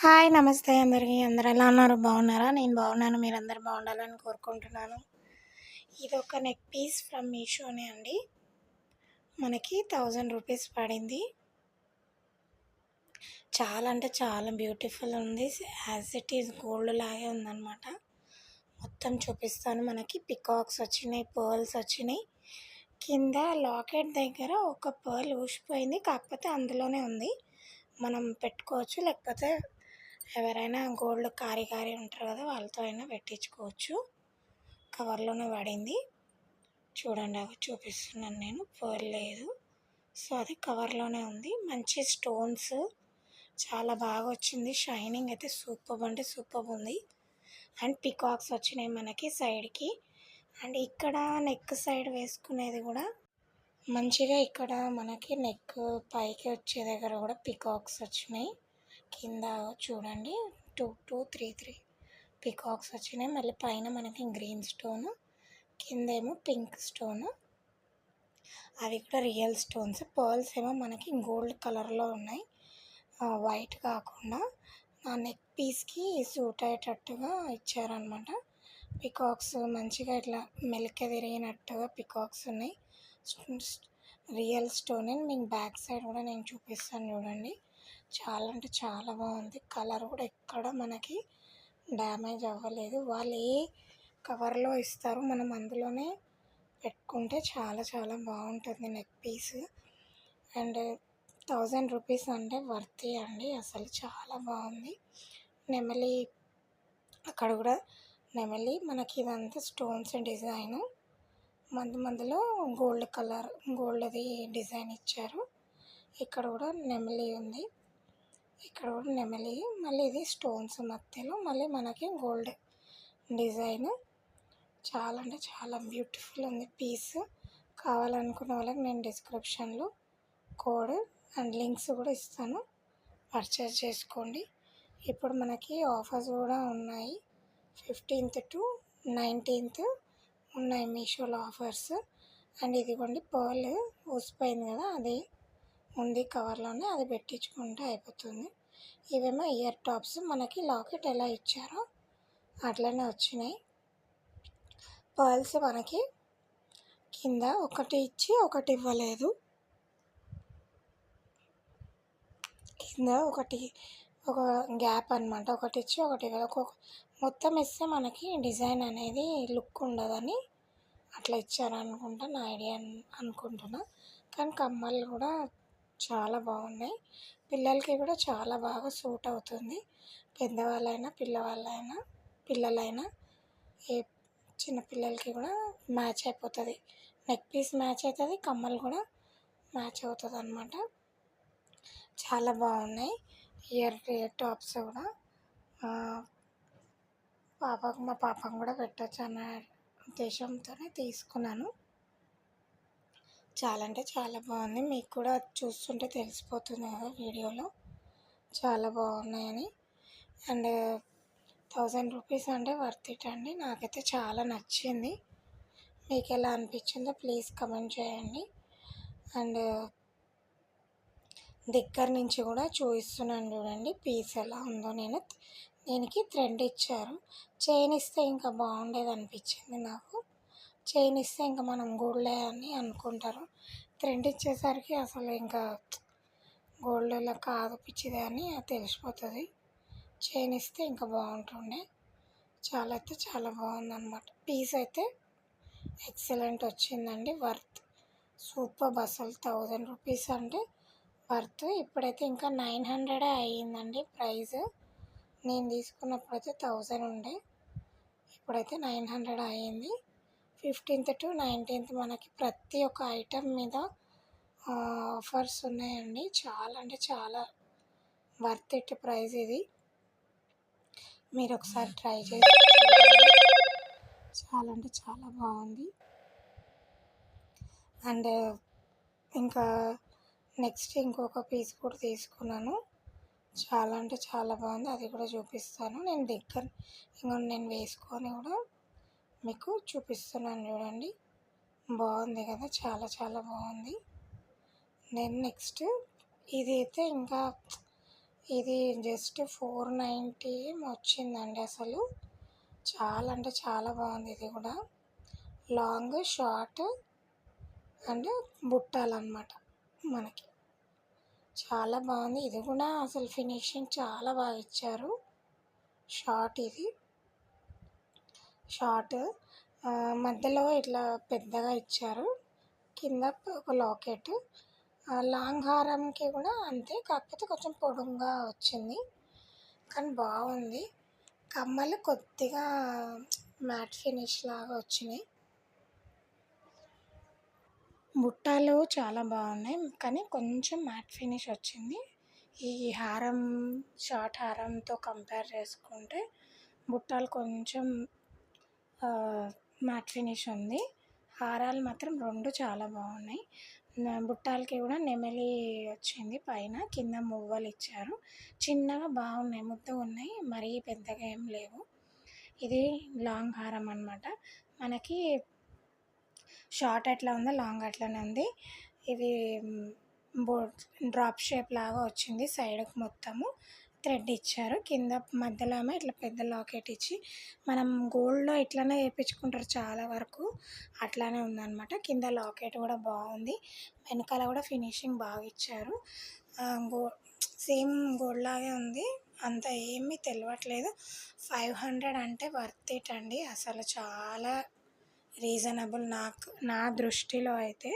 Hi నమస్తే అందరికీ. అందరు ఎలా ఉన్నారు? బాగున్నారా? నేను బాగున్నాను. మీరు అందరు బాగుండాలని కోరుకుంటున్నాను. ఇది ఒక నెక్ పీస్ ఫ్రమ్ మీషోనే అండి. మనకి థౌజండ్ రూపీస్ పడింది. చాలా అంటే చాలా బ్యూటిఫుల్ ఉంది. యాజ్ ఇట్ ఈజ్ గోల్డ్ లాగే ఉందన్నమాట. మొత్తం చూపిస్తాను. మనకి పికాక్స్ వచ్చినాయి పర్ల్స్ వచ్చినాయి. కింద లాకెట్ దగ్గర ఒక పర్ల్ ఊసిపోయింది. కాకపోతే అందులోనే ఉంది. మనం పెట్టుకోవచ్చు. లేకపోతే ఎవరైనా గోల్డ్ కారి కారి ఉంటారు కదా వాళ్ళతో అయినా పెట్టించుకోవచ్చు. కవర్లోనే పడింది. చూడండి అవి చూపిస్తున్నాను నేను. పర్ల్ సో అది కవర్లోనే ఉంది. మంచి స్టోన్స్ చాలా బాగా వచ్చింది. షైనింగ్ అయితే సూపర్ అంటే సూపర్ ఉంది. అండ్ పికాక్స్ వచ్చినాయి మనకి సైడ్కి అండ్ ఇక్కడ నెక్ సైడ్ వేసుకునేది కూడా మంచిగా ఇక్కడ మనకి నెక్ పైకి వచ్చే దగ్గర కూడా పికాక్స్ వచ్చినాయి. కింద చూడండి. Two two three three. Peacocks వచ్చినాయి. మళ్ళీ పైన మనకి గ్రీన్ స్టోన్ కింద ఏమో పింక్ స్టోన్. అవి కూడా రియల్ స్టోన్స్. పర్ల్స్ ఏమో మనకి గోల్డ్ కలర్లో ఉన్నాయి. వైట్ కాకుండా. నా నెక్ పీస్కి సూట్ అయ్యేటట్టుగా ఇచ్చారనమాట పికాక్స్ మంచిగా ఇట్లా మెలిక తిరిగినట్టుగా పికాక్స్ ఉన్నాయి. రియల్ స్టోన్ మీకు బ్యాక్ సైడ్ కూడా నేను చూపిస్తాను చూడండి. చాలా అంటే చాలా బాగుంది. కలర్ కూడా ఎక్కడ మనకి డ్యామేజ్ అవ్వలేదు. వాళ్ళు ఏ కవర్లో ఇస్తారో మనం అందులోనే పెట్టుకుంటే చాలా చాలా బాగుంటుంది neck piece. And thousand rupees అంటే వర్తే అండి. అసలు చాలా బాగుంది. నెమలి అక్కడ కూడా నెమలి మనకి ఇదంతా స్టోన్స్ డిజైన్. మందు మందులో గోల్డ్ కలర్ గోల్డ్ది డిజైన్ ఇచ్చారు. ఇక్కడ కూడా నెమలి ఉంది. ఇక్కడ కూడా నెమలి. మళ్ళీ ఇది స్టోన్స్ మధ్యలో. మళ్ళీ మనకి గోల్డ్ డిజైన్. చాలా అంటే చాలా బ్యూటిఫుల్ ఉంది పీస్. కావాలనుకున్న వాళ్ళకి నేను డిస్క్రిప్షన్లో కోడ్ అండ్ లింక్స్ కూడా ఇస్తాను. పర్చేస్ చేసుకోండి. ఇప్పుడు మనకి ఆఫర్స్ కూడా ఉన్నాయి. ఫిఫ్టీన్త్ టు నైన్టీన్త్ ఉన్నాయి మీషోలో ఆఫర్స్. అండ్ ఇదిగోండి పర్ల్. ఊసిపోయింది కదా అది. ఉంది కవర్లోనే అది పెట్టించుకుంటే అయిపోతుంది. ఇవేమో ఇయర్ టాప్స్. మనకి లాకెట్ ఎలా ఇచ్చారో అట్లనే వచ్చినాయి. పర్ల్స్ మనకి కింద ఒకటి ఇచ్చి ఒకటి ఇవ్వలేదు. కింద ఒకటి ఒక గ్యాప్ అనమాట ఒకటి ఇచ్చి ఒకటి ఇవ్వలేదు. ఒక్కొక్క మొత్తం ఇస్తే మనకి డిజైన్ అనేది లుక్ ఉండదని అట్లా ఇచ్చారనుకుంటా నా ఐడియా అనుకుంటున్నా. కానీ కమ్మలు కూడా చాలా బాగున్నాయి. పిల్లలకి కూడా చాలా బాగా సూట్ అవుతుంది. పెద్దవాళ్ళైనా పిల్లవాళ్ళైనా పిల్లలైనా ఏ చిన్నపిల్లలకి కూడా మ్యాచ్ అయిపోతుంది. నెక్ పీస్ మ్యాచ్ అవుతుంది కమ్మలు కూడా మ్యాచ్ అవుతుంది అనమాట చాలా బాగున్నాయి. ఇయర్ ఇయర్ టాప్స్ కూడా పాపకు మా పాపకు కూడా పెట్టచ్చు అన్న ఉద్దేశంతోనే తీసుకున్నాను. చాలా అంటే చాలా బాగుంది. మీకు కూడా చూస్తుంటే తెలిసిపోతుంది కదా వీడియోలో. చాలా బాగున్నాయని. అండ్ థౌజండ్ రూపీస్ అంటే వర్త్ ఇట్ అండి. నాకైతే చాలా నచ్చింది. మీకు ఎలా అనిపించిందో ప్లీజ్ కమెంట్ చేయండి. అండ్ దగ్గర నుంచి కూడా చూపిస్తున్నాను చూడండి. పీస్ ఎలా ఉందో నేను దీనికి థ్రెడ్ ఇచ్చారు. చైన్ ఇస్తే ఇంకా బాగుండేది అనిపించింది నాకు. చైన్ ఇస్తే ఇంకా మనం గోల్డ్ అని అనుకుంటారు. థ్రెడ్ ఇచ్చేసరికి అసలు ఇంకా గోల్డ్లో కాదు పిచ్చిదే అని తెలిసిపోతుంది. చైన్ ఇస్తే ఇంకా బాగుంటుండే. చాలా అయితే చాలా బాగుందన్నమాట. పీస్ అయితే ఎక్సలెంట్ వచ్చిందండి. వర్త్ సూపర్ అసలు థౌజండ్ రూపీస్ అంటే వర్త్. ఇప్పుడైతే ఇంకా నైన్ హండ్రెడే అయ్యిందండి ప్రైస్. నేను తీసుకున్నప్పుడైతే థౌజండ్ ఉండే. ఇప్పుడైతే నైన్ హండ్రెడ్ అయ్యింది. ఫిఫ్టీన్త్ టు నైన్టీన్త్ మనకి ప్రతి ఒక్క ఐటెం మీద ఆఫర్స్ ఉన్నాయండి. చాలా అంటే చాలా వర్త్ ఇట్ ప్రైస్ ఇది. మీరు ఒకసారి ట్రై చేసి చాలా అంటే చాలా బాగుంది. అండ్ ఇంకా నెక్స్ట్ ఇంకొక పీస్ కూడా తీసుకున్నాను. చాలా అంటే చాలా బాగుంది. అది కూడా చూపిస్తాను. నేను దగ్గర ఇంకా నేను వేసుకొని కూడా మీకు చూపిస్తున్నాను చూడండి. బాగుంది కదా చాలా చాలా బాగుంది. నేను నెక్స్ట్ ఇది అయితే ఇంకా ఇది జస్ట్ ఫోర్ నైంటీ వచ్చిందండి అసలు. చాలా అంటే చాలా బాగుంది ఇది కూడా. లాంగ్ షార్ట్ అండ్ బుట్టాలన్నమాట మనకి. చాలా బాగుంది. ఇది కూడా అసలు ఫినిషింగ్ చాలా బాగా ఇచ్చారు. షార్ట్ ఇది. షార్ట్. మధ్యలో ఇట్లా పెద్దగా ఇచ్చారు. కింద ఒక లాకెట్. లాంగ్ హారంకి కూడా అంతే. కాకపోతే కొంచెం పొడుగ్గా వచ్చింది. కానీ బాగుంది. కమ్మలు కొద్దిగా మ్యాట్ ఫినిష్ లాగా వచ్చినాయి. బుట్టాలు చాలా బాగున్నాయి. కానీ కొంచెం మ్యాట్ ఫినిష్ వచ్చింది. ఈ హారం షార్ట్ హారంతో కంపేర్ చేసుకుంటే బుట్టాలు కొంచెం మ్యాట్ ఫినిష్ ఉంది హారాలు మాత్రం రెండు చాలా బాగున్నాయి. బుట్టాలకి కూడా నెమలి వచ్చింది పైన కింద మువ్వలు ఇచ్చారు. చిన్నగా బాగున్నాయి ముద్ద ఉన్నాయి మరీ పెద్దగా ఏం లేవు. ఇది లాంగ్ హారం అనమాట మనకి షార్ట్ ఎట్లా ఉందో లాంగ్ అట్లనే ఉంది. ఇది బో డ్రాప్ షేప్ లాగా వచ్చింది సైడ్కి మొత్తము. థ్రెడ్ ఇచ్చారు. కింద మధ్యలో ఏమో ఇట్లా పెద్ద లాకెట్ ఇచ్చి మనం గోల్డ్లో ఇట్లానే వేయించుకుంటారు చాలా వరకు. అట్లానే ఉందన్నమాట. కింద లాకెట్ కూడా బాగుంది. వెనకాల కూడా ఫినిషింగ్ బాగా ఇచ్చారు. గో సేమ్ గోల్డ్ లాగే ఉంది. అంత ఏమీ తెలియట్లేదు ఫైవ్ హండ్రెడ్ అంటే వర్త్ ఇట్ అండి. అసలు చాలా రీజనబుల్ నాకు నా దృష్టిలో అయితే.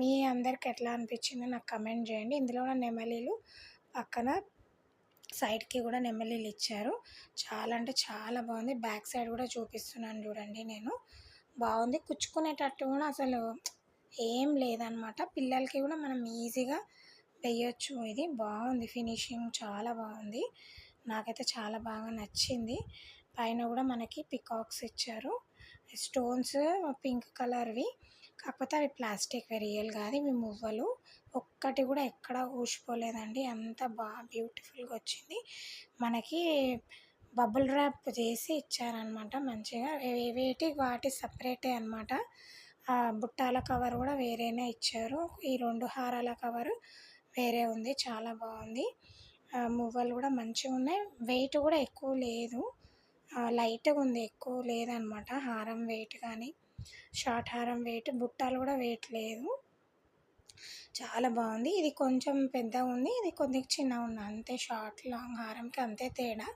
మీ అందరికి ఎట్లా అనిపించిందో నాకు కమెంట్ చేయండి. ఇందులో కూడా నెమలీలు పక్కన సైడ్కి కూడా నెమ్మలీలు ఇచ్చారు. చాలా అంటే చాలా బాగుంది. బ్యాక్ సైడ్ కూడా చూపిస్తున్నాను చూడండి నేను. బాగుంది. కుచ్చుకునేటట్టు కూడా అసలు ఏం లేదనమాట. పిల్లలకి కూడా మనం ఈజీగా వేయొచ్చు. ఇది బాగుంది ఫినిషింగ్. చాలా బాగుంది. నాకైతే చాలా బాగా నచ్చింది. పైన కూడా మనకి పికాక్స్ ఇచ్చారు. స్టోన్స్ పింక్ కలర్వి. కాకపోతే అవి ప్లాస్టిక్ రియల్ కాదు ఇవి మువ్వలు. ఒక్కటి కూడా ఎక్కడ ఊసిపోలేదండి అంత బాగా బ్యూటిఫుల్గా వచ్చింది. మనకి బబుల్ ర్యాప్ చేసి ఇచ్చారనమాట మంచిగా. వేటి వాటి సపరేటే అనమాట బుట్టాల కవర్ కూడా వేరేనే ఇచ్చారు. ఈ రెండు హారాల కవర్ వేరే ఉంది. చాలా బాగుంది. మువ్వలు కూడా మంచిగా ఉన్నాయి. వెయిట్ కూడా ఎక్కువ లేదు. లైట్గా ఉంది. ఎక్కువ లేదనమాట హారం వెయిట్ కానీ షార్ట్ హారం వెయిట్ బుట్టాలు కూడా వెయిట్ లేదు. చాలా బాగుంది. ఇది కొంచెం పెద్దగా ఉంది. ఇది కొద్దిగా చిన్నగా ఉంది. అంతే షార్ట్ లాంగ్ హారంకి అంతే తేడా.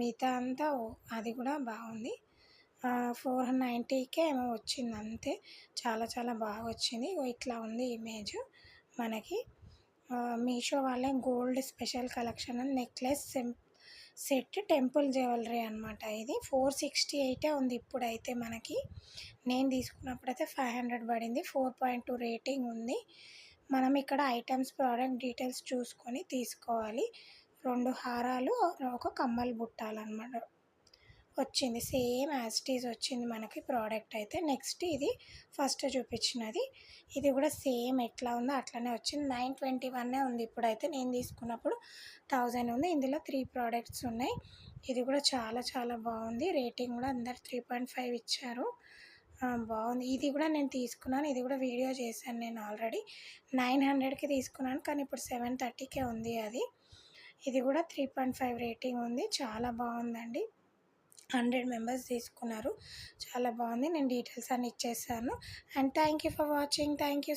మిగతా అంతా అది కూడా బాగుంది. ఫోర్ నైంటీకే ఏమో వచ్చింది అంతే. చాలా చాలా బాగా వచ్చింది. ఇట్లా ఉంది ఇమేజ్ మనకి. మీషో వాళ్ళే gold special collection necklace set temple jewellery అనమాట ఇది. ఫోర్ సిక్స్టీ ఎయిటే ఉంది ఇప్పుడైతే మనకి. నేను తీసుకున్నప్పుడైతే ఫైవ్ హండ్రెడ్ పడింది. ఫోర్ పాయింట్ టూ రేటింగ్ ఉంది. మనం ఇక్కడ ఐటమ్స్ ప్రోడక్ట్ డీటెయిల్స్ చూసుకొని తీసుకోవాలి. రెండు హారాలు ఒక కమ్మలు బుట్టాలన్నమాట. వచ్చింది. సేమ్ యాస్టీస్ వచ్చింది మనకి ప్రోడక్ట్ అయితే. నెక్స్ట్ ఇది ఫస్ట్ చూపించినది. ఇది కూడా సేమ్ ఎట్లా ఉందో అట్లనే వచ్చింది. నైన్ ట్వంటీ వన్నే ఉంది. ఇప్పుడైతే నేను తీసుకున్నప్పుడు థౌజండ్ ఉంది. ఇందులో త్రీ ప్రోడక్ట్స్ ఉన్నాయి. ఇది కూడా చాలా చాలా బాగుంది. రేటింగ్ కూడా అందరు త్రీ పాయింట్ ఫైవ్ ఇచ్చారు. బాగుంది. ఇది కూడా నేను తీసుకున్నాను. ఇది కూడా వీడియో చేశాను నేను ఆల్రెడీ. నైన్ హండ్రెడ్కి తీసుకున్నాను. కానీ ఇప్పుడు సెవెన్ థర్టీకే ఉంది అది. ఇది కూడా త్రీ పాయింట్ ఫైవ్ రేటింగ్ ఉంది. చాలా బాగుందండి. హండ్రెడ్ మెంబర్స్ తీసుకున్నారు. చాలా బాగుంది. నేను డీటెయిల్స్ అన్నీ ఇచ్చేసాను. And thank you for watching. Thank you